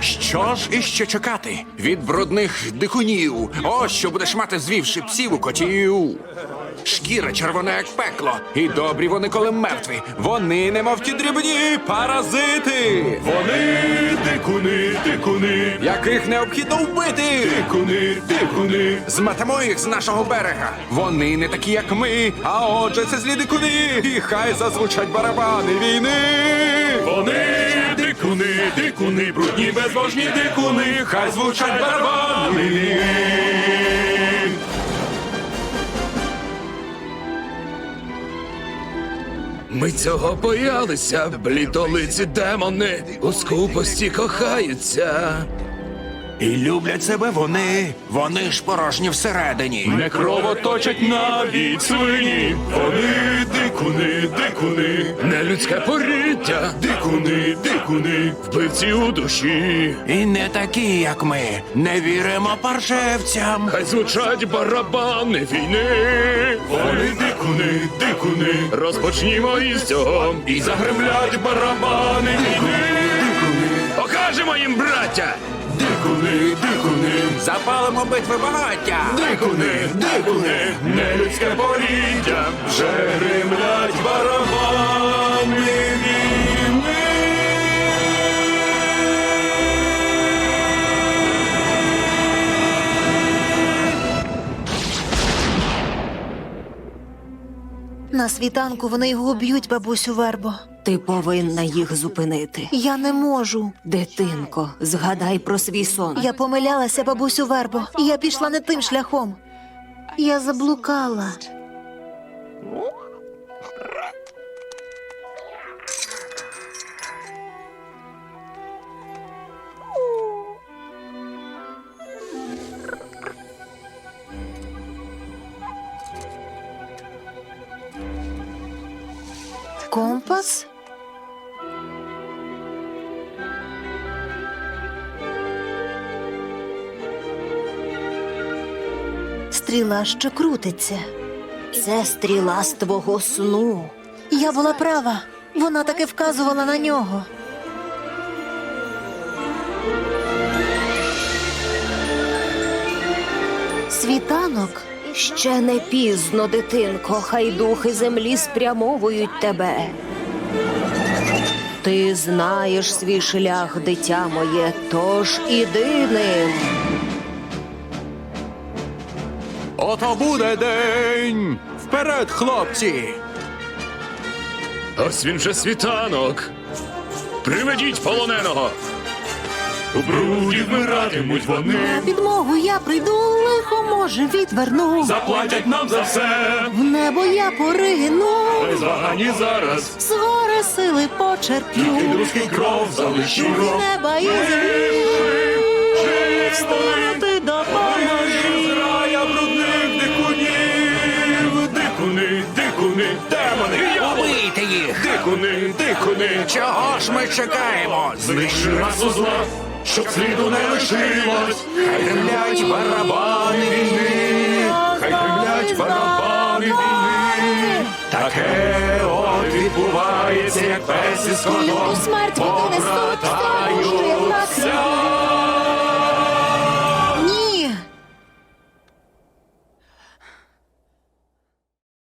Що ж іще чекати? Від брудних дикунів. Ось що будеш мати звівши псів у котів. Шкіра червона, як пекло, і добрі вони, коли мертві. Вони, немов ті дрібні паразити, Вони дикуни, дикуни, яких необхідно вбити. дикуни, дикуни. Зметемо їх з нашого берега. Вони не такі, як ми. А отже, це злі дикуни. І хай зазвучать барабани війни. Вони дикуни, брудні безбожні дикуни, хай звучать барабани. Ми цього боялися, блідолиці демони у скупості кохаються. І люблять себе вони. Вони ж порожні всередині. Не кровоточать навіть свині. Вони дикуни, дикуни, Нелюдське поріддя, дикуни, дикуни, вбивці у душі. І не такі, як ми. Не віримо паршевцям. Хай звучать барабани війни. вони дикуни, дикуни, Розпочнімо із цього і загремлять барабани Дикуни, дикуни, Запалимо битви багаття. дикуни, дикуни, нелюдське поріддя, вже гремлять барабани війни. На світанку вони його б'ють, бабусю Вербо. Ти повинна їх зупинити. Я не можу. Дитинко, згадай про свій сон. Я помилялася, бабусю Вербо. Я пішла не тим шляхом. Я заблукала. Компас? Стріла що крутиться. Це стріла з твого сну. Я була права. Вона таки вказувала на нього. Світанок. Ще не пізно, дитинко, хай духи землі спрямовують тебе. Ти знаєш свій шлях, дитя моє, тож іди ним. Ото буде день. Вперед, хлопці! Ось він вже світанок. Приведіть полоненого. У бруді вмиратимуть вони, На підмогу я прийду, лихо може відверну. заплатять нам за все. В небо я порину, Без вагані зараз, з гори сили і почерпну. друзький кров залишу. З неба і землі встанути Убийте їх! дикуни, дикуни, Чого ж ми чекаємо? знищи расу зла, щоб сліду не лишилось. Хай гремлять барабани війни! Хай гремлять барабани війни. Таке от відбувається, як пес із Йому складом. смерть вони несуть.